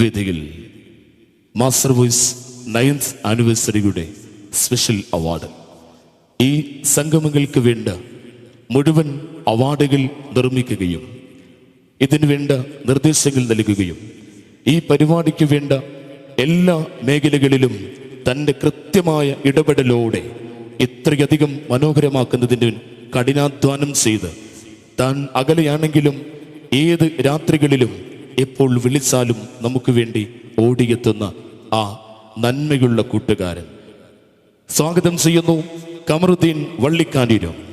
വേദിയിൽ master voice ninth ആനിവേഴ്സറിയുടെ special award. ഈ സംഗമങ്ങൾക്ക് വേണ്ട മുഴുവൻ അവാർഡുകൾ നിർമ്മിക്കുകയും ഇതിനു വേണ്ട നിർദ്ദേശങ്ങൾ നൽകുകയും ഈ പരിപാടിക്ക് വേണ്ട എല്ലാ മേഖലകളിലും തന്റെ കൃത്യമായ ഇടപെടലോടെ ഇത്രയധികം മനോഹരമാക്കുന്നതിന് കഠിനാധ്വാനം ചെയ്ത് താൻ അകലെയാണെങ്കിലും ഏത് രാത്രികളിലും എപ്പോൾ വിളിച്ചാലും നമുക്ക് വേണ്ടി ഓടിയെത്തുന്ന ആ നന്മയുള്ള കൂട്ടുകാരൻ. സ്വാഗതം ചെയ്യുന്നു കമറുദ്ദീൻ വള്ളിക്കാനീരും.